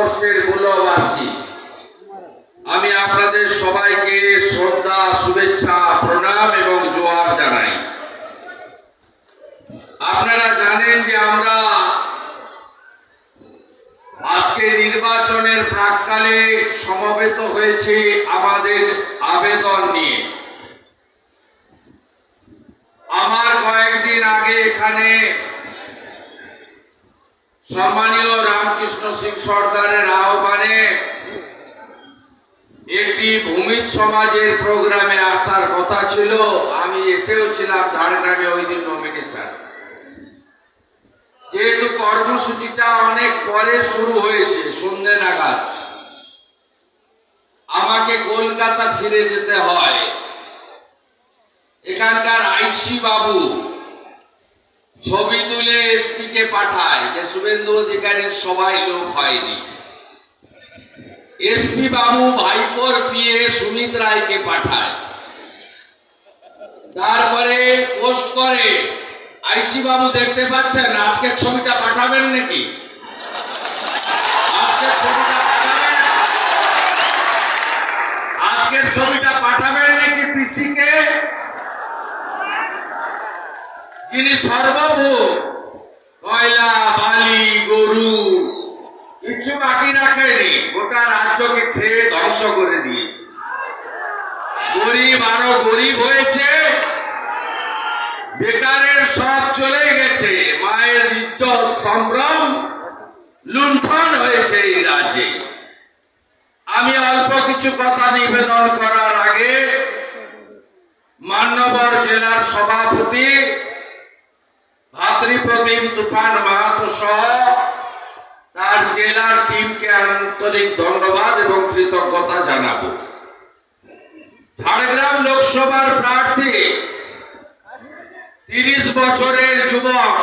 ভারতবর্ষের মূলবাসী। আমি আপনাদের সবাইকে শ্রদ্ধা, শুভেচ্ছা, প্রণাম এবং জোয়ার জানাই। আপনারা জানেন যে আমরা আজকে নির্বাচনের প্রাককালে সমবেত হয়েছে আমাদের আবেদন নিয়ে। আমার কয়েকদিন আগে এখানে সম্মানীয় রামকৃষ্ণ সিং সর্দারের আহ্বানে একটি ভূমিজ সমাজের প্রোগ্রামে আসার কথা ছিল। আমি এসেও ছিলাম ঝাড়গ্রামে ওই দিন নমিনেশন যেহেতু কর্মসূচিটা অনেক পরে শুরু হয়েছে সন্ধ্যে নাগাদ। আমাকে কলকাতা ফিরে যেতে হয়। এখানকার আইসি বাবু ছবি তুলে এসপি কে পাঠায় যে শুভেন্দু অধিকারীর সবাই লোক হয়নি। এসপি বাবু ভাইপোর পিয়ে সুমিত রায়কে পাঠায়। তারপরে পোস্ট করে। আইসি বাবু দেখতে পাচ্ছেন আজকের ছবিটা পাঠাবেন নাকি? আজকের ছবিটা পাঠাবেন? আজকের ছবিটা পাঠাবেন নাকি পিসিকে? যিনি সর্বভূম কয়লা, বালি, গরু কিছু বাকি রাখেনি। গোটা রাজ্যকে খেয়ে ধ্বংস করে দিয়েছে। গরিব আরও গরিব হয়েছে। বেকারের সব চলে গেছে। মায়ের ইজ্জত, সম্ভ্রম লুণ্ঠন হয়েছে এই রাজ্যে। আমি অল্প কিছু কথা নিবেদন করার আগে মান্যবর জেলার সভাপতি ভাতৃপ্রতিম তুফান মাহাতো সহ তার জেলার টিমকে আন্তরিক ধন্যবাদ এবং কৃতজ্ঞতা জানাব। ঝাড়গ্রাম লোকসভার প্রার্থী, তিরিশ বছরের যুবক,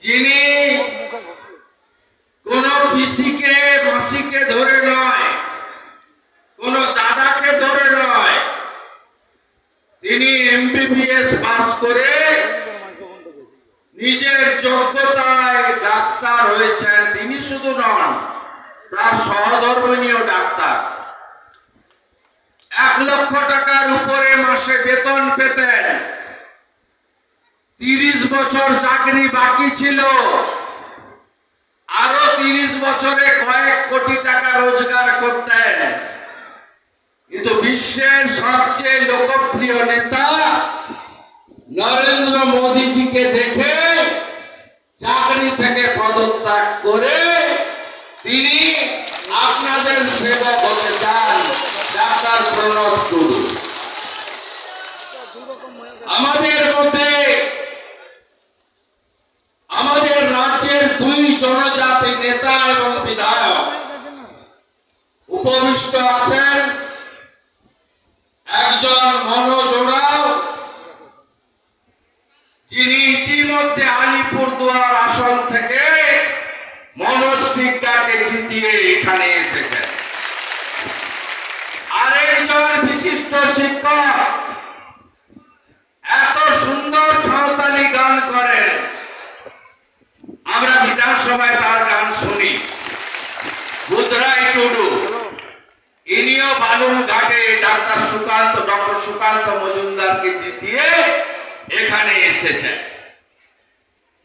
যিনি কোন পিসিকে, মাসিকে ধরে নয় কোন দাদাকে ধরে নয় তিনি এমবিবিএস পাস করে নিজের যোগ্যতায় ডাক্তার হয়েছেন তিনি শুধু নন, তার সহধর্মনীয় ডাক্তার। এক লক্ষ টাকার উপরে মাসে বেতন পেতেন। তিরিশ বছর চাকরি বাকি ছিল। আরও তিরিশ বছরে কয়েক কোটি টাকা রোজগার করতেন। কিন্তু বিশ্বের সবচেয়ে লোকপ্রিয় নেতা নরেন্দ্র মোদীজিকে দেখে চাকরি থেকে পদত্যাগ করে তিনি আপনাদের সেবক হতে চান ডাক্তার প্রণব টুডু আমাদের মধ্যে, আমাদের রাজ্যের দুই জনজাতি নেতা এবং বিধায়ক উপবিষ্ট আছেন। একজন মনোজ ওরাও, যিনি ইতিমধ্যে আলিপুরদুয়ার আসন থেকে টিকাকে জিতিয়ে এখানে এসেছেন। আরেকজন বিশিষ্ট শিক্ষক এত সুন্দর সাঁওতালি গান করেন। আমরা বিধানসভায় তার গান শুনি। বুধরাই টুডু। ইনিও বালুর ঘাটে ডাক্তার সুকান্ত, ডক্টর সুকান্ত মজুমদারকে জিতিয়ে এখানে এসেছেন।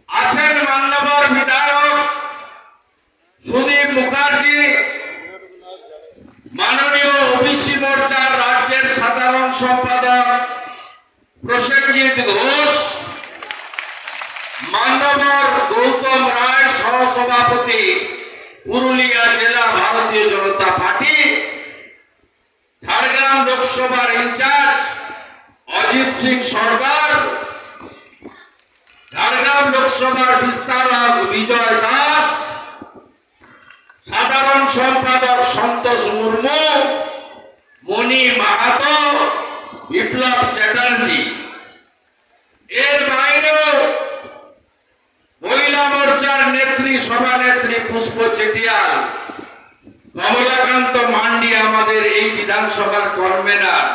আছেন মান্যবর বিধায়ক সুদীপ মুখার্জি, মাননীয় ওবিসি মোর্চার রাজ্যের সাধারণ সম্পাদক প্রসেনজিৎ ঘোষ মান্যবর গৌতম রায়, সহসভাপতি পুরুলিয়া জেলা ভারতীয় জনতা পার্টি, ঝাড়গ্রাম লোকসভার ইনচার্জ অজিত সিং সরকার, ঝাড়গ্রাম লোকসভার বিস্তারক বিজয় দাস সাধারণ সম্পাদক সন্তোষ মুর্মু, মণি মাহাতো, বিপ্লব চ্যাটার্জি। এর বাইরেও মহিলা মোর্চার নেত্রী, সভানেত্রী পুষ্প চেটিয়াল, কমলাকান্ত মান্ডি আমাদের এই বিধানসভার কনভেনার।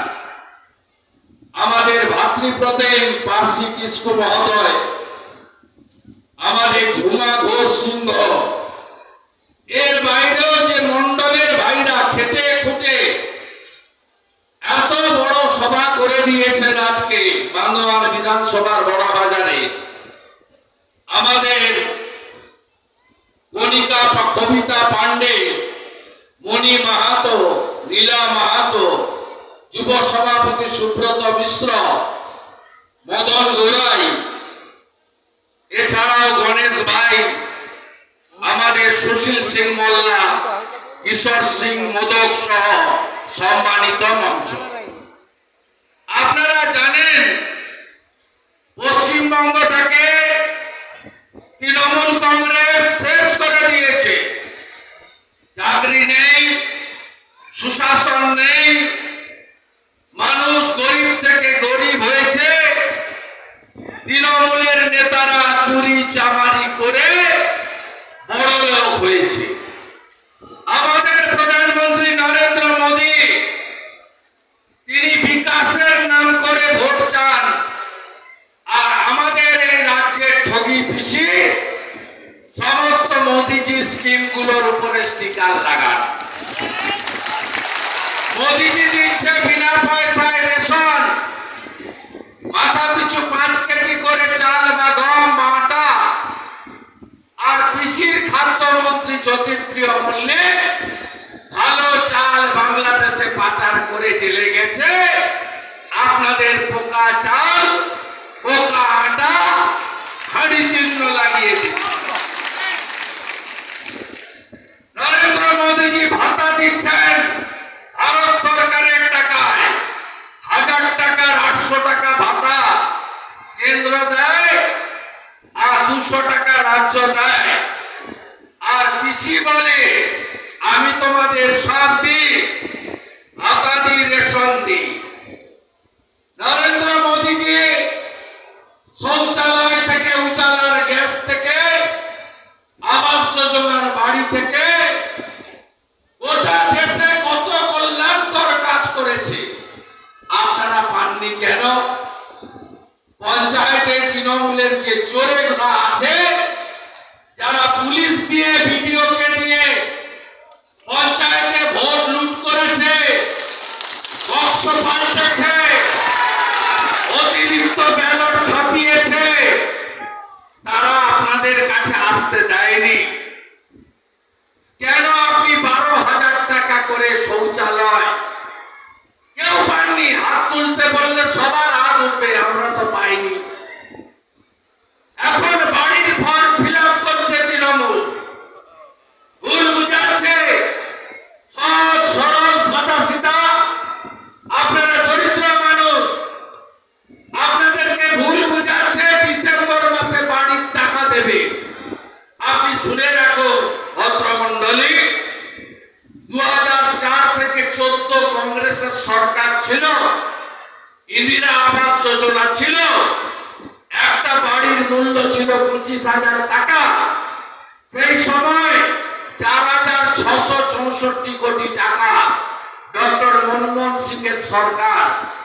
আমাদের ভাতৃপ্রতিম পার্সি কিস্কু মহোদয়, আমাদের ঝুমা ঘোষ সিংহ। এর বাইরেও যে মন্ডলের ভাইরা খেটে খুঁটে এত বড় সভা করে দিয়েছেন আজকে বান্দোয়ান বিধানসভার বড় বাজারে আমাদের কণিকা কবিতা পান্ডে মণি মাহাতো লীলা মাহাতো, যুব সভাপতি সুব্রত মিশ্র, মদন গৌরাই এছাড়াও গণেশ ভাই আমাদের সুশীল সিং মোল্লা, কিশোর সিং মোদক সহ সম্মানিত মঞ্চ। আপনারা জানেন পশ্চিমবঙ্গটাকে তৃণমূল কংগ্রেস শেষ করে দিয়েছে। চাকরি নেই, সুশাসন নেই, মানুষ গরিব থেকে গরিব হয়েছে। তৃণমূলের নেতারা চুরি চামারি করে বড় হয়েছে। আমাদের প্রধানমন্ত্রী নরেন্দ্র মোদী, তিনি বিকাশের নাম করে ভোট চান। আর আমাদের এই রাজ্যের ঠগি পিসি সমস্ত মোদিজি স্কিমগুলোর উপরে স্টিকার লাগান। মোদিজি দিচ্ছে বিনা পয়সায় রেশন। মাথা পিছু পাঁচ কেজি করে চাল বা গম বা আটা আর খাদ্যমন্ত্রী জ্যোতিপ্রিয় মূল্যে ভালো চাল বাংলাদেশে পাচার করে জেলে গেছে। আপনাদের পোকা চাল, পোকা আটা, হাড়ি চিহ্ন লাগিয়ে দিচ্ছে। নরেন্দ্র মোদীজি ভাতা দিচ্ছেন, ভারত সরকারের টাকায়। হাজার টাকার আটশো টাকা ভাতা কেন্দ্র দেয় আর দুশো টাকা রাজ্য দেয়। আর বলে? আমি তোমাদের সাথ দিই দিই রেশন দিই। নরেন্দ্র মোদীজি শৌচালয় থেকে, উজালার গ্যাস থেকে, আবাস যোজনার বাড়ি থেকে গোটা দেশে কত কল্যাণকর কাজ করেছে। আপনারা পাননি কেন? পঞ্চায়েতে তৃণমূলের যে চোরেরা আছে, যারা পুলিশ দিয়ে ভিডিওকে দিয়ে পঞ্চায়েতে ভোট লুট করেছে বক্স পাল্টেছে অতিরিক্ত ব্যালট ছাপিয়েছে তারা আপনাদের কাছে আসতে দেয়নি কেন আপনি বারো হাজার টাকা করে শৌচালয় কেউ পাননি হাত তুলতে বললে সবার হাত উঠবে আমরা তো পাইনি এখন বাড়ির ফর্ম ফিল আপ করছে তৃণমূল ভুল বুঝাচ্ছে সহজ সরল সাদা সিধা আপনারা দরিদ্র মানুষ আপনাদেরকে ভুল বুঝাচ্ছে ডিসেম্বর মাসে বাড়ির টাকা দেবে আপনি শুনে রাখুন ভদ্রমন্ডলী দু থেকে চোদ্দ কংগ্রেসের সরকার ছিল ইন্দিরা আবাস ছিল, একটা বাড়ির মূল্য ছিল পঁচিশ হাজার টাকা। সেই সময় চার হাজার ছশো চৌষট্টি কোটি টাকা ডক্টর মনমোহন সিং এর সরকার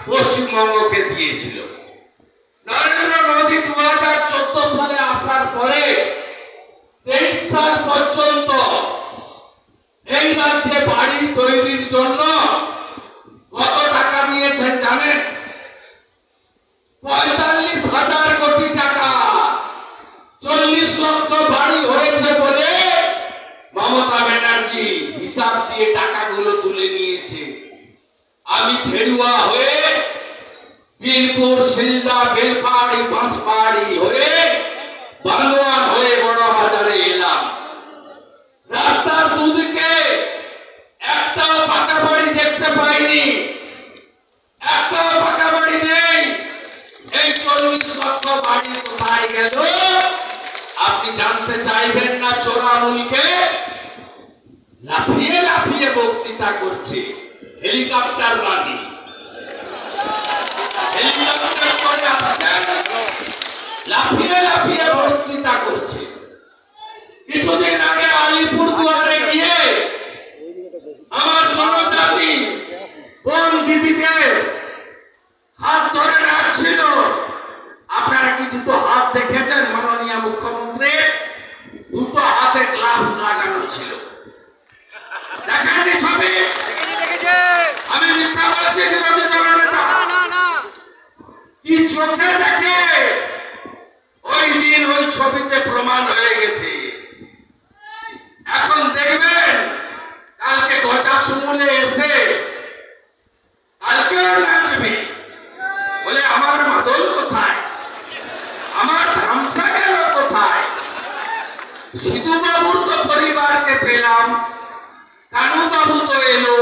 পশ্চিমবঙ্গকে দিয়েছিল। নরেন্দ্র মোদী দু হাজার চোদ্দ সালে আসার পরে তেইশ সাল পর্যন্ত এই রাজ্যে বাড়ি তৈরির জন্য কত টাকা নিয়েছেন জানেন? পাঁচ পাহাড়ি হয়ে বাংলার হয়ে বড় বাজারে এলাম। রাস্তার দুদিকে একটা পাকা বাড়ি দেখতে পাইনি। একটা পাকা বাড়ি নেই। এই চল্লিশ লক্ষ বাড়ি কোথায় গেল? আপনি জানতে চাইবেন না চোরা মুলকে লাফিয়ে লাফিয়ে বক্তৃতা করছে। হেলিকপ্টার রানী হেলিকপ্টার করে আসছেন। লাফিয়ে লাফিয়ে বক্তৃতা করছে। কিছুদিন আগে আলিপুর দুয়ারে গিয়ে আমার জনজাতি কোন দিদিকে হাত ধরে রাখছিল আপনারা কি দুটো হাত দেখেছেন মাননীয় মুখ্যমন্ত্রী? দুটো হাতে গ্লাভস লাগানো ছিল। দেখেননি ছবি? আমি মিথ্যা বলেছি কি চোখে দেখে? ওই দিন ওই ছবিতে প্রমাণ হয়ে গেছে। এখন দেখবেন, কালকে গজা সুমুলে এসে কালকেও নাচবে। বলে, আমার মাদল কোথায়? আমার ধামসা গেল কোথায়? সিধুবাবুর তো পরিবারকে পেলাম কানু বাবু তো এলো।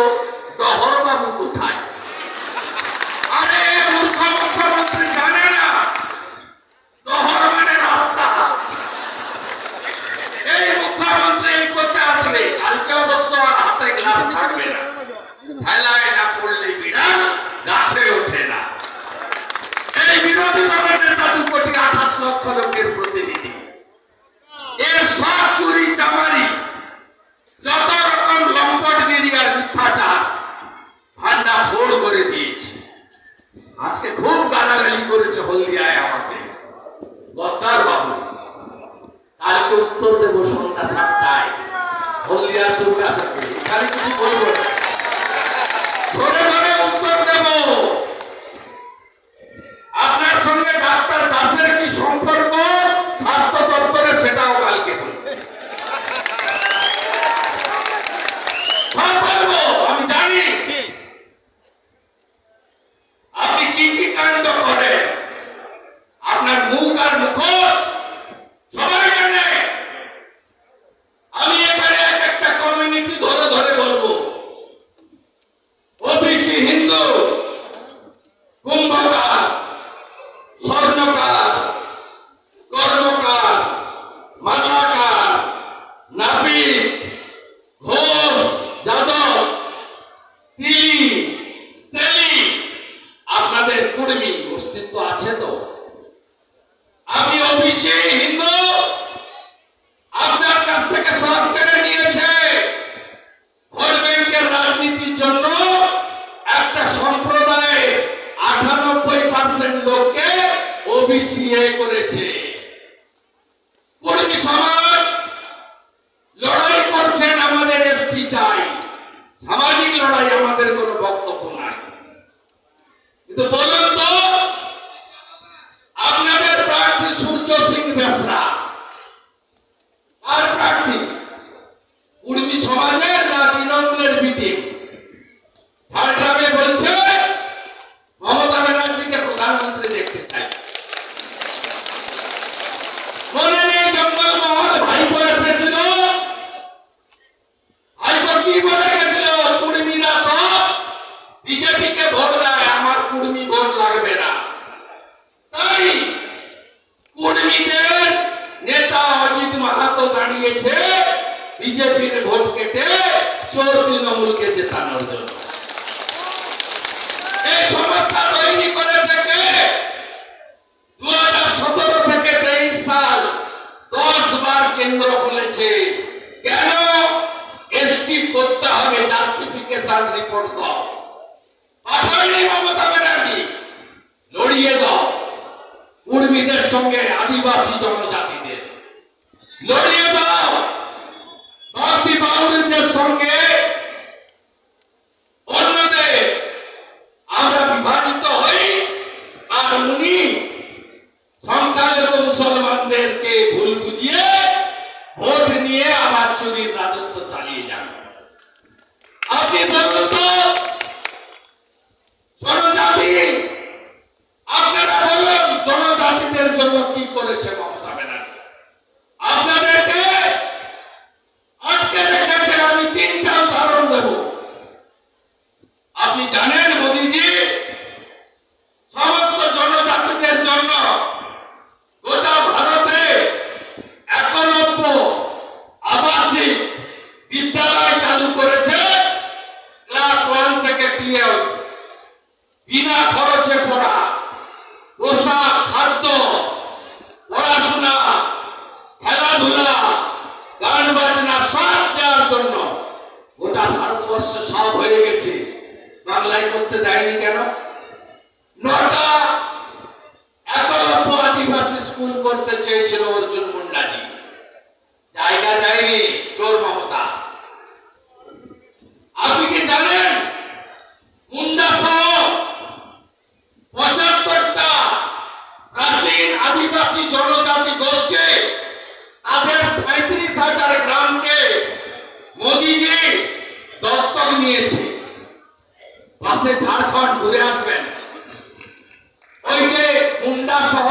ভেলায় না পড়লে বিড়া গাছে ওঠে না। এই বিরোধী গভর্নমেন্ট বা দু কোটি আঠাশ লক্ষ লোকের প্রতিনিধি। এর সব চামার সামাজিক লড়াই আমাদের কোনো বক্তব্য নাই। কিন্তু বলুন তো সকলকে জেতানোর জন্য। I'll keep Happy birthday. সদস্য সব হয়ে গেছে। বাংলায় করতে দেয়নি কেন? নটা এত আদিবাসী স্কুল করতে চেয়েছিল অর্জুন মুন্ডাজি। জায়গা দেয়নি মানুষের ঝাড়খণ্ড ঘুরে আসবেন। ওই যে মুন্ডা সহ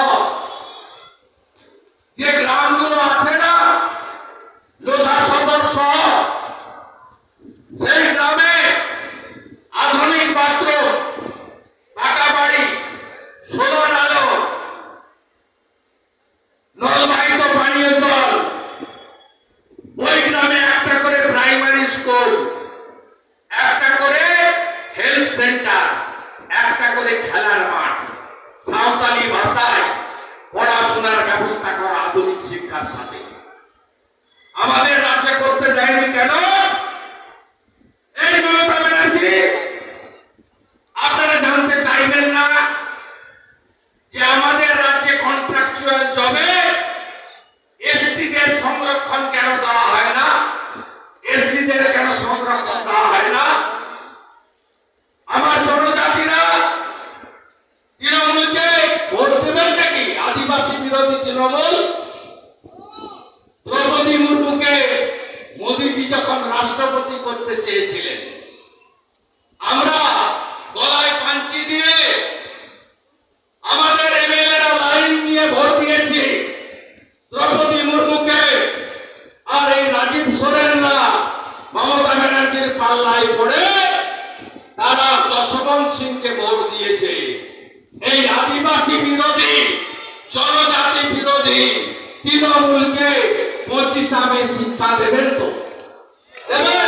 oggi siamo in simpatia per tutti.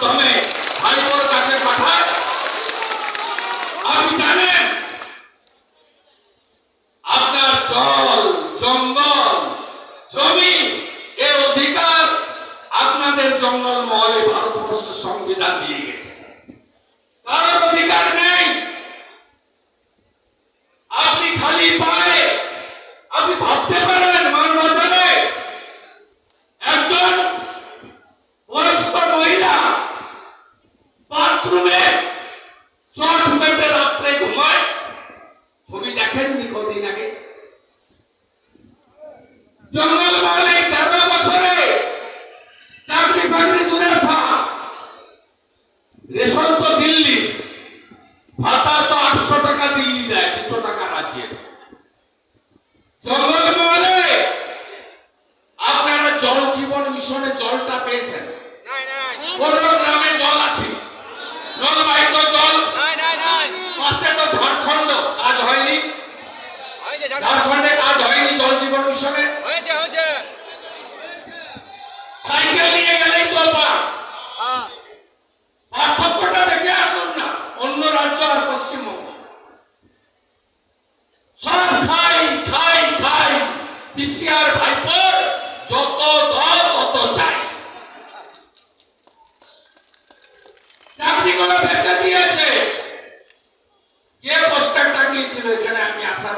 તમે Ah! গলা বেচা দিয়েছে। কে পোস্টার টাঙিয়েছিল এখানে আমি আসার